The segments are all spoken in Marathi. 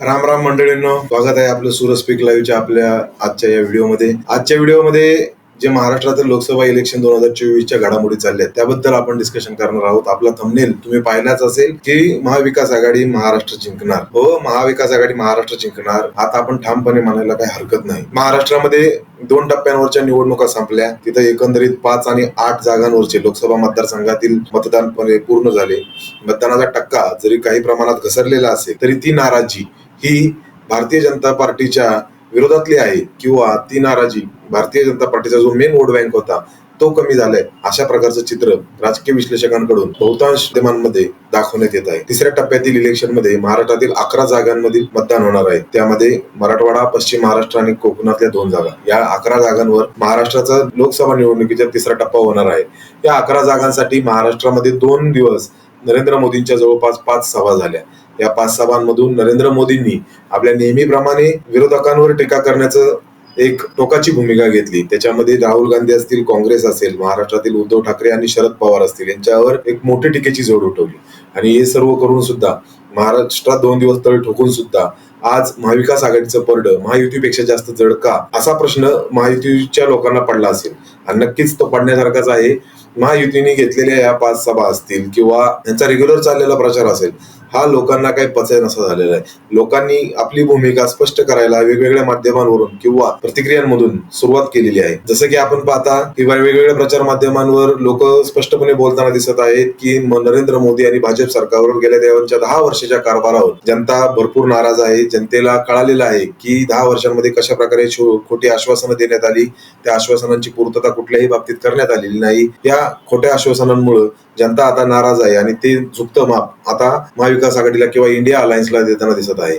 राम राम मंडळींनो स्वागत आहे आपलं सुरज पीक लाईव्हच्या आपल्या आजच्या या व्हिडिओमध्ये. आजच्या व्हिडिओमध्ये जे महाराष्ट्रातील लोकसभा इलेक्शन दोन हजार चोवीसच्या घडामोडी चालल्या त्याबद्दल आपण डिस्कशन करणार आहोत. आपला थंबनेल तुम्ही पाहिलाच असेल की महाविकास आघाडी महाराष्ट्र जिंकणार. हो महाविकास आघाडी महाराष्ट्र जिंकणार. आता आपण ठामपणे मानायला काही हरकत नाही. महाराष्ट्रामध्ये दोन टप्प्यांवरच्या निवडणुका संपल्या. तिथं एकंदरीत पाच आणि आठ जागांवरचे लोकसभा मतदारसंघातील मतदान पूर्ण झाले. मतदानाचा टक्का जरी काही प्रमाणात घसरलेला असेल तरी ती नाराजी ही भारतीय जनता पार्टीच्या विरोधातली आहे किंवा ती नाराजी भारतीय जनता पार्टीचा जो मेन वोट बँक होता तो कमी झालाय अशा प्रकारचं चित्र राजकीय विश्लेषकांकडून बहुतांश माध्यमांमध्ये दाखवण्यात येत आहे. तिसऱ्या टप्प्यातील इलेक्शनमध्ये महाराष्ट्रातील अकरा जागांमधील मतदान होणार आहे. त्यामध्ये मराठवाडा पश्चिम महाराष्ट्र आणि कोकणातल्या दोन जागा. या अकरा जागांवर महाराष्ट्राचा लोकसभा निवडणुकीचा तिसरा टप्पा होणार आहे. या अकरा जागांसाठी महाराष्ट्रामध्ये दोन दिवस नरेंद्र मोदींच्या जवळपास पाच सभा झाल्या. या पाच सभांमधून नरेंद्र मोदींनी आपल्या नेहमीप्रमाणे विरोधकांवर टीका करण्याचं एक टोकाची भूमिका घेतली. त्याच्यामध्ये राहुल गांधी असतील काँग्रेस असेल महाराष्ट्रातील उद्धव ठाकरे आणि शरद पवार असतील यांच्यावर एक मोठी टीकेची जोड उठवली. आणि हे सर्व करून सुद्धा महाराष्ट्रात दोन दिवस तळ ठोकून सुद्धा आज महाविकास आघाडीचं परड महायुतीपेक्षा जास्त जड का असा प्रश्न महायुतीच्या लोकांना पडला असेल. आणि नक्कीच तो पडण्यासारखाच आहे. महायुतीने घेतलेल्या या पाच सभा असतील किंवा यांचा रेग्युलर चाललेला प्रचार असेल हा लोकांना काही पचय नसा झालेला आहे. लोकांनी आपली भूमिका स्पष्ट करायला वेगवेगळ्या माध्यमांवरून किंवा प्रतिक्रियांमधून सुरुवात केलेली आहे. जसं की आपण पाहता की वेगवेगळ्या प्रचार माध्यमांवर लोक स्पष्टपणे बोलताना दिसत आहेत की नरेंद्र मोदी आणि भाजप सरकारवर गेल्या देवांच्या दहा वर्षाच्या कारभारावर जनता भरपूर नाराज आहे जनतेला कळालेलं आहे की दहा वर्षांमध्ये कशा प्रकारे खोटी आश्वासनं देण्यात आली त्या आश्वासनांची पूर्तता कुठल्याही बाबतीत करण्यात आलेली नाही. या खोट्या आश्वासनांमुळे जनता आता नाराज आहे आणि ते झुकतं माप. आता महाविकास आघाडीला किंवा इंडिया अलायन्सला देताना दिसत आहे.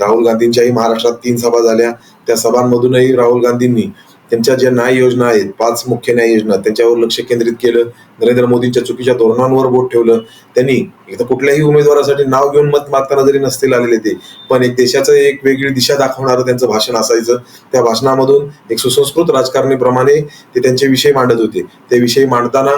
राहुल गांधींच्याही महाराष्ट्रात तीन सभा झाल्या. त्या सभांमधूनही राहुल गांधींनी त्यांच्या ज्या न्याय योजना आहेत पाच मुख्य न्याय योजना त्यांच्यावर लक्ष केंद्रित केलं नरेंद्र मोदींच्या चुकीच्या धोरणांवर बोट ठेवलं. त्यांनी इथं कुठल्याही उमेदवारासाठी नाव घेऊन मत मागताना जरी नसतील आलेले ते पण एक देशाचं एक वेगळी दिशा दाखवणारं त्यांचं भाषण असायचं. त्या भाषणामधून एक सुसंस्कृत राजकारणीप्रमाणे ते त्यांचे विषय मांडत होते. ते विषय मांडताना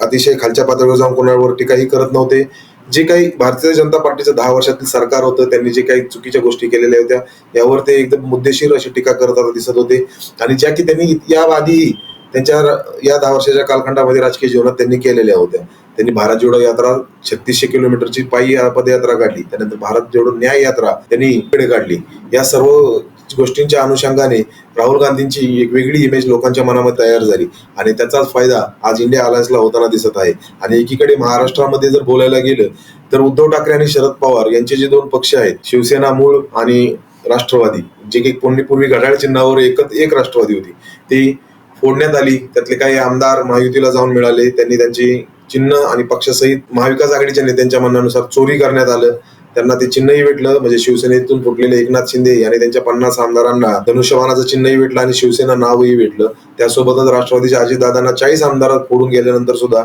अतिशय खालच्या पातळीवर जाऊन कोणावर टीकाही करत नव्हते. जे काही भारतीय जनता पार्टीचं दहा वर्षातील सरकार होतं त्यांनी जे काही चुकीच्या गोष्टी केलेल्या होत्या यावर ते एकदम मुद्देशीर अशी टीका करताना दिसत होते. आणि ज्या की त्यांनी या आधी त्यांच्या या दहा वर्षाच्या कालखंडामध्ये राजकीय जीवनात त्यांनी केलेल्या होत्या. त्यांनी भारत जोडो यात्रा छत्तीसशे किलोमीटरची पायी पदयात्रा काढली. त्यानंतर भारत जोडो न्याय यात्रा त्यांनी इकडे काढली. या सर्व गोष्टींच्या अनुषंगाने राहुल गांधींची एक वेगळी इमेज लोकांच्या मनामध्ये तयार झाली. आणि त्याचाच फायदा आज इंडिया अलायन्सला होताना दिसत आहे. आणि एकीकडे महाराष्ट्रामध्ये जर बोलायला गेलं तर उद्धव ठाकरे आणि शरद पवार यांचे जे दोन पक्ष आहेत शिवसेना मूळ आणि राष्ट्रवादी जे की पूर्वी घड्याळ चिन्हावर एकच एक राष्ट्रवादी होती ती फोडण्यात आली. त्यातले काही आमदार महायुतीला जाऊन मिळाले. त्यांनी त्यांची चिन्ह आणि पक्षसहित महाविकास आघाडीच्या नेत्यांच्या म्हणण्यानुसार चोरी करण्यात आलं. त्यांना ते चिन्हही भेटलं. म्हणजे शिवसेनेतून फुटलेले एकनाथ शिंदे आणि त्यांच्या पन्नास आमदारांना धनुष्यबाणाचं चिन्हही भेटलं आणि शिवसेना नावही भेटलं. त्यासोबतच राष्ट्रवादीच्या अजितदादांना चाळीस आमदार फोडून गेल्यानंतर सुद्धा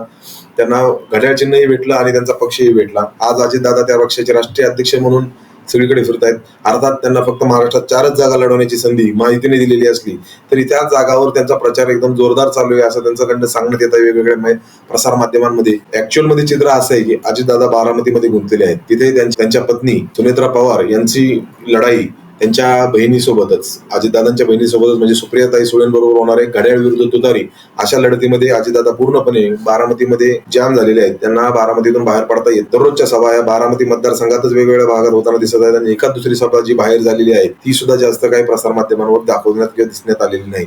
त्यांना घड्याळ चिन्हही भेटलं आणि त्यांचा पक्षही भेटला. आज अजितदादा त्या पक्षाचे राष्ट्रीय अध्यक्ष म्हणून सगळीकडे फिरतायत. अर्थात त्यांना फक्त महाराष्ट्रात चारच जागा लढवण्याची संधी माहितीने दिलेली असली तरी त्या जागावर त्यांचा प्रचार एकदम जोरदार चालू आहे असं त्यांच्याकडनं सांगण्यात येत आहे वेगवेगळ्या प्रसार माध्यमांमध्ये. ऍक्च्युअलमध्ये चित्र असं आहे की अजितदादा बारामतीमध्ये गुंतलेले आहेत. तिथे त्यांच्या पत्नी सुनेत्रा पवार यांची लढाई त्यांच्या बहिणीसोबतच अजितदादांच्या बहिणीसोबतच म्हणजे सुप्रियाताई सुळेंबरोबर होणारे घड्याळ विरुद्ध तुतारी अशा लढतीमध्ये अजितदादा पूर्णपणे बारामतीमध्ये जाम झालेले आहेत. त्यांना बारामतीतून बाहेर पडता येत दररोजच्या सभा या बारामती मतदारसंघातच वेगवेगळ्या भागात होताना दिसत आहेत आणि एखाद दुसरी सभा जी बाहेर झालेली आहे ती सुद्धा जास्त काही प्रसारमाध्यमांवर दाखवण्यात किंवा दिसण्यात आलेली नाही.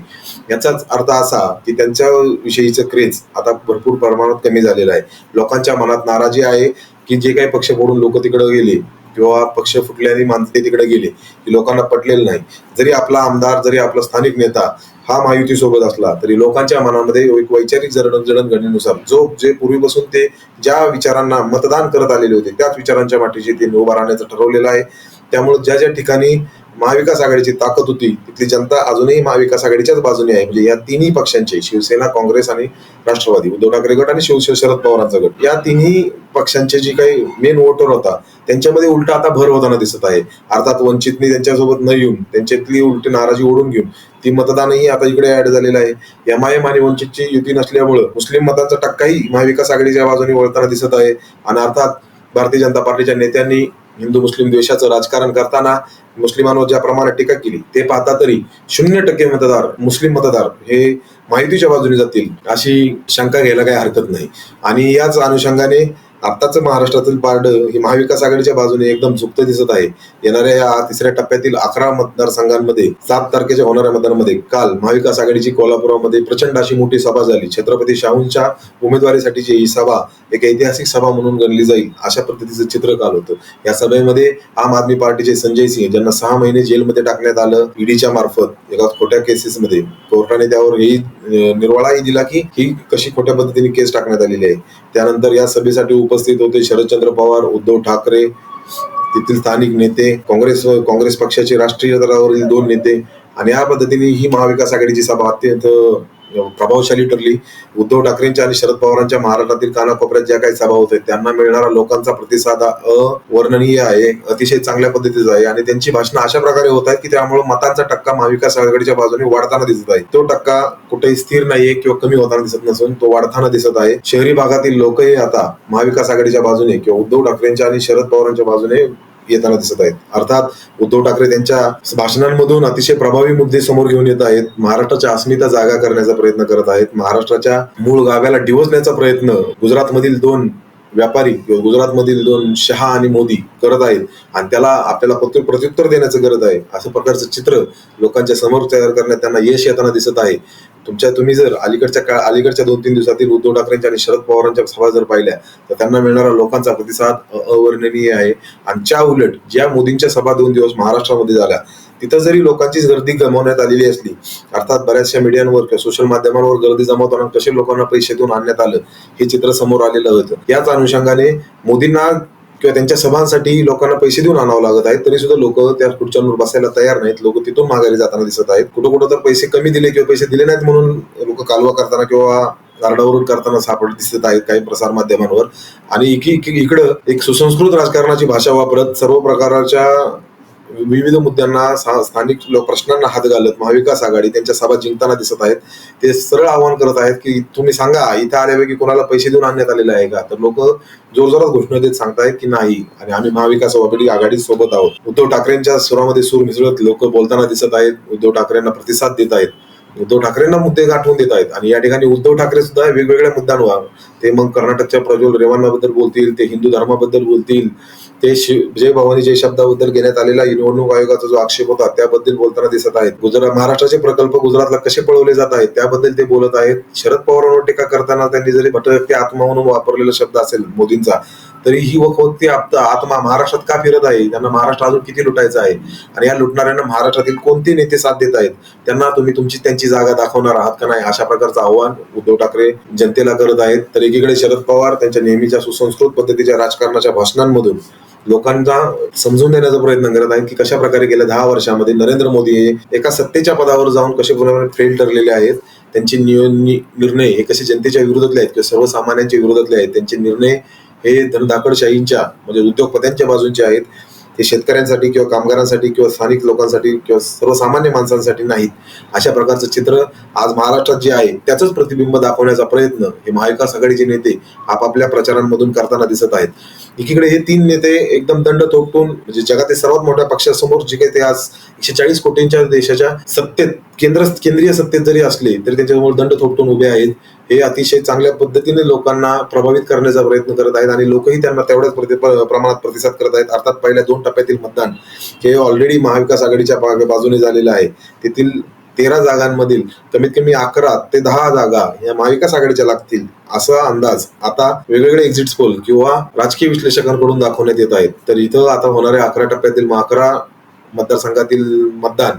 याचाच अर्थ असा की त्यांच्या विषयीचं क्रेज आता भरपूर प्रमाणात कमी झालेलं आहे. लोकांच्या मनात नाराजी आहे की जे काही पक्ष फोडून लोक तिकडे गेले किंवा पक्ष फुटल्याने माणसे तिकडे गेले की लोकांना पटलेलं नाही. जरी आपला आमदार जरी आपला स्थानिक नेता हा महायुती सोबत असला तरी लोकांच्या मनामध्ये एक वैचारिक जडण जडणघडणीनुसार जो जे पूर्वीपासून ते ज्या विचारांना मतदान करत आलेले होते त्याच विचारांच्या पाठीशी ते उभा राहण्याचं ठरवलेलं आहे. त्यामुळे ज्या ज्या ठिकाणी महाविकास आघाडीची ताकद होती तिथली जनता अजूनही महाविकास आघाडीच्याच बाजूने आहे. म्हणजे या तिन्ही पक्षांचे शिवसेना काँग्रेस आणि राष्ट्रवादी उद्धव ठाकरे गट आणि शिवसेना शरद पवारांचा गट. या तिन्ही पक्षांचे जे काही मेन वोटर होता त्यांच्यामध्ये उलटा आता भर होताना दिसत आहे. अर्थात वंचितनी त्यांच्यासोबत न येऊन त्यांच्यातली उलटी नाराजी ओढून घेऊन ती मतदानही आता इकडे ऍड झालेलं आहे. एम आय एम आणि वंचितची युती नसल्यामुळं मुस्लिम मतांचा टक्काही महाविकास आघाडीच्या बाजूने वळताना दिसत आहे. आणि अर्थात भारतीय जनता पार्टीच्या नेत्यांनी हिंदू मुस्लिम द्वेषाचं राजकारण करताना मुस्लिमांवर ज्या प्रमाणात टीका केली ते पाहता तरी शून्य टक्के मतदार मुस्लिम मतदार हे माहितीच्या बाजूने जातील अशी शंका घ्यायला काही हरकत नाही. आणि याच अनुषंगाने आत्ताचं महाराष्ट्रातील पारड ही महाविकास आघाडीच्या बाजूने एकदम झुकतं दिसत आहे. येणाऱ्या या तिसऱ्या टप्प्यातील अकरा मतदारसंघांमध्ये सात तारखेच्या होणाऱ्या मतदानामध्ये काल महाविकास आघाडीची कोल्हापुरामध्ये प्रचंड अशी मोठी सभा झाली. छत्रपती शाहूंच्या उमेदवारीसाठीची ही सभा एक ऐतिहासिक सभा म्हणून गणली जाईल अशा पद्धतीचं चित्र काल होतं. या सभेमध्ये आम आदमी पार्टीचे संजय सिंह ज्यांना सहा महिने जेलमध्ये टाकण्यात आलं ईडीच्या मार्फत एका खोट्या केसेसमध्ये. कोर्टाने त्यावर ही निर्वाळाही दिला की ही कशी खोट्या पद्धतीने केस टाकण्यात आलेली आहे. त्यानंतर या सभेसाठी उपस्थित होते. शरदचंद्र पवार उद्धव ठाकरे तेथील स्थानिक नेते काँग्रेस काँग्रेस पक्षाचे राष्ट्रीय स्तरावरील दोन नेते आणि या पद्धतीने ही महाविकास आघाडीची सभा अत्यंत प्रभावशाली ठरली. उद्धव ठाकरेंच्या आणि शरद पवारांच्या महाराष्ट्रातील कानाकोपऱ्यात ज्या काही सभा होत त्यांना मिळणारा लोकांचा प्रतिसाद अवर्णनीय आहे अतिशय चांगल्या पद्धतीचा आहे. आणि त्यांची भाषणं अशा प्रकारे होत आहेत की त्यामुळे मतांचा टक्का महाविकास आघाडीच्या बाजूने वाढताना दिसत आहे. तो टक्का कुठेही स्थिर नाहीये किंवा कमी होताना दिसत नसून तो वाढताना दिसत आहे. शहरी भागातील लोकही आता महाविकास आघाडीच्या बाजूने किंवा उद्धव ठाकरेंच्या आणि शरद पवारांच्या बाजूने येताना दिसत आहेत. अर्थात उद्धव ठाकरे त्यांच्या भाषणांमधून अतिशय प्रभावी मुद्दे समोर घेऊन येत आहेत. महाराष्ट्राच्या अस्मिता जागा करण्याचा प्रयत्न करत आहेत. महाराष्ट्राच्या मूळ गाव्याला डिवचण्याचा प्रयत्न गुजरातमधील दोन व्यापारी किंवा गुजरातमधील दोन शहा आणि मोदी करत आहेत आणि त्याला आपल्याला फक्त प्रत्युत्तर देण्याचं गरज आहे. असं प्रकारचं चित्र लोकांच्या समोर तयार करण्यात त्यांना यश येताना दिसत आहे. तुमच्या तुम्ही जर अलीकडच्या काळ अलीकडच्या दोन तीन दिवसातील उद्धव ठाकरेंच्या आणि शरद पवारांच्या सभा जर पाहिल्या तर त्यांना मिळणारा लोकांचा प्रतिसाद अवर्णनीय आहे. आणि त्या उलट ज्या मोदींच्या सभा दोन दिवस महाराष्ट्रामध्ये झाल्या तिथं जरी लोकांची गर्दी गमावण्यात आलेली असली अर्थात बऱ्याचशा मीडियांवर किंवा सोशल माध्यमांवर गर्दी जमावताना कसे लोकांना पैसे देऊन आणण्यात आलं हे चित्र समोर आलेलं होतं. याच अनुषंगाने मोदींना किंवा त्यांच्या सभांसाठी लोकांना पैसे देऊन आणावं लागत आहेत तरी सुद्धा लोक त्या खुर्च्यांवर बसायला तयार नाहीत. लोक तिथून माघारी जाताना दिसत आहेत. कुठं कुठं तर पैसे कमी दिले किंवा पैसे दिले नाहीत म्हणून लोक कालवा करताना किंवा गार्डावरून करताना सापडत दिसत आहेत काही प्रसार माध्यमांवर. आणि इकडं एक सुसंस्कृत राजकारणाची भाषा वापरत सर्व प्रकारच्या विविध मुद्द्यांना स्थानिक लोक प्रश्नांना हात घालत महाविकास आघाडी त्यांच्या सभा जिंकताना दिसत आहेत. ते सरळ आवाहन करत आहेत की तुम्ही सांगा इथं आल्यापैकी कोणाला पैसे देऊन आणण्यात आलेले आहे का? तर लोक जोरजोरात घोषणा देत सांगतायत की नाही. आणि आम्ही महाविकास आघाडी सोबत आहोत. उद्धव ठाकरेंच्या सुरामध्ये सूर मिसळत लोक बोलताना दिसत आहेत. उद्धव ठाकरेंना प्रतिसाद देत आहेत. उद्धव ठाकरेंना मुद्दे गाठवून देत आहेत. आणि या ठिकाणी उद्धव ठाकरे सुद्धा वेगवेगळ्या मुद्द्यांवर ते मग कर्नाटकच्या प्रज्वल रेवन्नाबद्दल बोलतील ते हिंदू धर्माबद्दल बोलतील ते जय भवानी जय शब्दाबद्दल घेण्यात आलेला निवडणूक आयोगाचा जो आक्षेप होता त्याबद्दल बोलताना दिसत आहेत. गुजरात महाराष्ट्राचे प्रकल्प गुजरातला कसे पळवले जात आहेत त्याबद्दल ते बोलत आहेत. शरद पवारांवर टीका करताना त्यांनी जरी भटव्यक्ती आत्मा म्हणून वापरलेला शब्द असेल मोदींचा तरी ही वखवती आत्मा आत्मा महाराष्ट्रात का फिरत आहे? त्यांना महाराष्ट्र अजून किती लुटायचं आहे? आणि या लुटणाऱ्यांना महाराष्ट्रातील कोणते नेते साथ देत आहेत? त्यांना तुम्ही तुमची त्यांची जागा दाखवणार आहात का नाही? अशा प्रकारचं आव्हान उद्धव ठाकरे जनतेला करत आहेत. तर एकीकडे शरद पवार त्यांच्या नेहमीच्या सुसंस्कृत पद्धतीच्या राजकारणाच्या भाषणांमधून लोकांना समजून देण्याचा प्रयत्न करत आहेत की कशा प्रकारे गेल्या दहा वर्षामध्ये नरेंद्र मोदी हे एका सत्तेच्या पदावर जाऊन कसे पूर्णपणे फेल ठरलेले आहेत त्यांचे नि- निर्णय हे कसे जनतेच्या विरोधातले आहेत किंवा सर्वसामान्यांच्या विरोधातले आहेत त्यांचे निर्णय हे धनदाकडशाहींच्या म्हणजे उद्योगपत्यांच्या बाजूंचे आहेत ते शेतकऱ्यांसाठी किंवा कामगारांसाठी किंवा स्थानिक लोकांसाठी किंवा सर्वसामान्य माणसांसाठी नाहीत. अशा प्रकारचं चित्र आज महाराष्ट्रात जे आहे त्याचंच प्रतिबिंब दाखवण्याचा प्रयत्न हे महाविकास आघाडीचे नेते आपापल्या प्रचारांमधून करताना दिसत आहेत. एकीकडे हे तीन नेते एकदम दंड थोपटून म्हणजे जगातील सर्वात मोठ्या पक्षासमोर जे काही ते आज एकशे चाळीस कोटींच्या देशाच्या सत्तेत केंद्र केंद्रीय सत्तेत जरी असले तरी त्यांच्यासमोर दंड थोपटून उभे आहेत. हे अतिशय चांगल्या पद्धतीने लोकांना प्रभावित करण्याचा प्रयत्न करत आहेत आणि लोकही त्यांना तेवढ्याच प्रति- प्रमाणात प्रतिसाद करत आहेत. अर्थात पहिल्या दोन टप्प्यातील मतदान हे ऑलरेडी महाविकास आघाडीच्या बाजूने झालेलं आहे. तेथील तेरा जागांमधील कमीत कमी अकरा ते दहा जागा या महाविकास आघाडीच्या लागतील असा अंदाज आता वेगवेगळे एक्झिट पोल किंवा राजकीय विश्लेषकांकडून दाखवण्यात येत आहेत. तर इथं आता होणाऱ्या अकरा टप्प्यातील अकरा मतदारसंघातील मतदान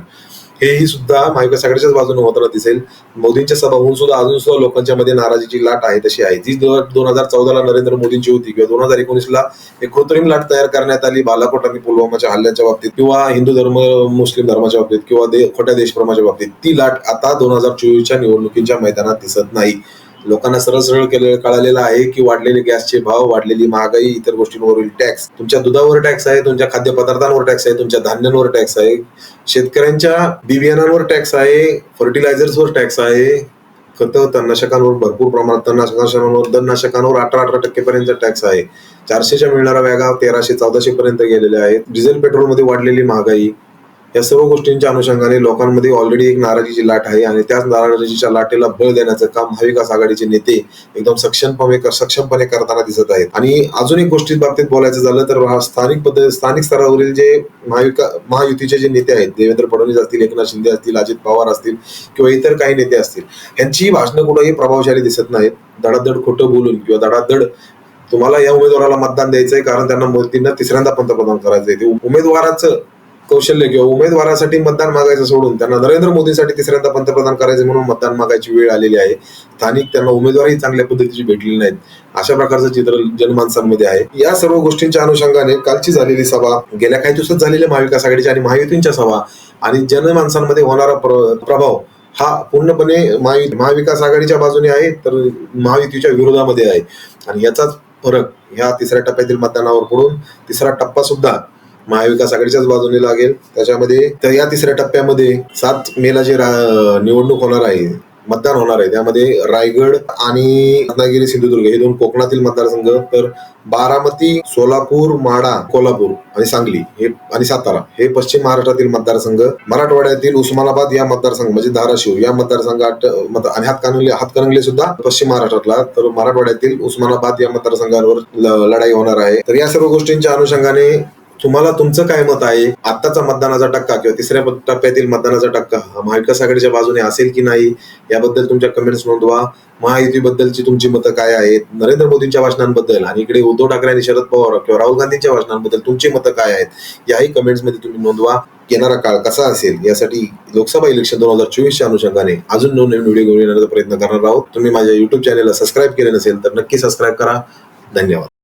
हेही सुद्धा महाविकास आघाडीच्याच बाजूने होताना दिसेल. मोदींच्या सभा होऊन सुद्धा अजून सुद्धा लोकांच्या मध्ये नाराजीची लाट आहे तशी आहे. जी दोन हजार चौदाला नरेंद्र मोदींची होती किंवा दोन हजार एकोणीसला एक कृत्रिम लाट तयार करण्यात आली बालाकोट आणि पुलवामाच्या हल्ल्याच्या बाबतीत किंवा हिंदू धर्म मुस्लिम धर्माच्या बाबतीत किंवा खोट्या देशप्रमाच्या बाबतीत ती लाट आता दोन हजार चोवीसच्या निवडणुकीच्या मैदानात दिसत नाही. लोकांना सरळ सरळ केलेलं कळालेलं आहे की वाढलेले गॅसचे भाव वाढलेली महागाई इतर गोष्टींवरील टॅक्स. तुमच्या दुधावर टॅक्स आहे तुमच्या खाद्यपदार्थांवर टॅक्स आहे तुमच्या धान्यांवर टॅक्स आहे शेतकऱ्यांच्या बिबियाणांवर टॅक्स आहे फर्टिलायझर्सवर टॅक्स आहे. खतं तणनाशकांवर भरपूर प्रमाणात तणनाशकांवर तणनाशकांवर अठरा अठरा टक्केपर्यंत टॅक्स आहे. चारशेच्या मिळणारा व्यागा तेराशे चौदाशे पर्यंत गेलेले आहेत. डिझेल पेट्रोलमध्ये वाढलेली महागाई या सर्व गोष्टींच्या अनुषंगाने लोकांमध्ये ऑलरेडी एक नाराजीची लाट आहे आणि त्याच नाराजीच्या लाटेला बळ देण्याचं काम महाविकास आघाडीचे नेते एकदम सक्षमपणे सक्षमपणे करताना दिसत आहेत. आणि अजून एक गोष्टी बाबतीत बोलायचं झालं तर स्थानिक पद्धत स्थानिक स्तरावरील जे महाविका महायुतीचे जे नेते आहेत देवेंद्र फडणवीस असतील एकनाथ शिंदे असतील अजित पवार असतील किंवा इतर काही नेते असतील यांची भाषणं कुठंही प्रभावशाली दिसत नाहीत. धडाधड खोटं बोलून किंवा धडाधड तुम्हाला या उमेदवाराला मतदान द्यायचंय कारण त्यांना मोदींना तिसऱ्यांदा पंतप्रधान करायचं ते उमेदवाराचं कौशल्य किंवा उमेदवारासाठी मतदान मागायचं सोडून त्यांना नरेंद्र मोदींसाठी तिसऱ्यांदा पंतप्रधान करायचे म्हणून मतदान मागायची वेळ आलेली आहे. स्थानिक त्यांना उमेदवारही चांगल्या पद्धतीची भेटलेली नाहीत. अशा प्रकारचं चित्र जनमानसांमध्ये आहे. या सर्व गोष्टींच्या अनुषंगाने कालची झालेली सभा गेल्या काही दिवसात झालेल्या महाविकास आघाडीच्या आणि महायुतींच्या सभा आणि जनमानसांमध्ये होणारा प्र- प्रभाव हा पूर्णपणे महाविकास आघाडीच्या बाजूने आहे तर महायुतीच्या विरोधामध्ये आहे. आणि याचाच फरक ह्या तिसऱ्या टप्प्यातील मतदानावर पडून तिसरा टप्पा सुद्धा महाविकास आघाडीच्याच बाजूने लागेल. त्याच्यामध्ये तर या तिसऱ्या टप्प्यामध्ये सात मेला जे रा- निवडणूक होणार आहे मतदान होणार आहे त्यामध्ये रायगड आणि रत्नागिरी सिंधुदुर्ग हे दोन कोकणातील मतदारसंघ तर बारामती सोलापूर माडा कोल्हापूर आणि सांगली हे आणि सातारा हे पश्चिम महाराष्ट्रातील मतदारसंघ मराठवाड्यातील उस्मानाबाद या मतदारसंघ म्हणजे धाराशिव या मतदारसंघात मत- आणि हातकणंगले हातकणंगले सुद्धा पश्चिम महाराष्ट्रातला तर मराठवाड्यातील उस्मानाबाद या मतदारसंघांवर लढाई होणार आहे. तर या सर्व गोष्टींच्या अनुषंगाने तुम्हाला तुमचं काय मत आहे? आत्ताचा मतदानाचा टक्का किंवा तिसऱ्या टप्प्यातील मतदानाचा टक्का हा महाविकास आघाडीच्या बाजूने असेल की नाही याबद्दल तुमच्या कमेंट्स नोंदवा. महायुतीबद्दलची तुमची मतं काय आहेत? नरेंद्र मोदींच्या भाषणांबद्दल आणि इकडे उद्धव ठाकरे आणि शरद पवार किंवा राहुल गांधींच्या भाषणांबद्दल तुमची मतं काय आहेत? याही कमेंट्समध्ये तुम्ही नोंदवा. येणारा काळ कसा असेल? यासाठी लोकसभा इलेक्शन दोन हजार चोवीसच्या अनुषंगाने अजून नवीन व्हिडिओ घेऊन येण्याचा प्रयत्न करणार आहोत. तुम्ही माझ्या युट्यूब चॅनलला सबस्क्राईब केले नसेल तर नक्की सबस्क्राईब करा. धन्यवाद.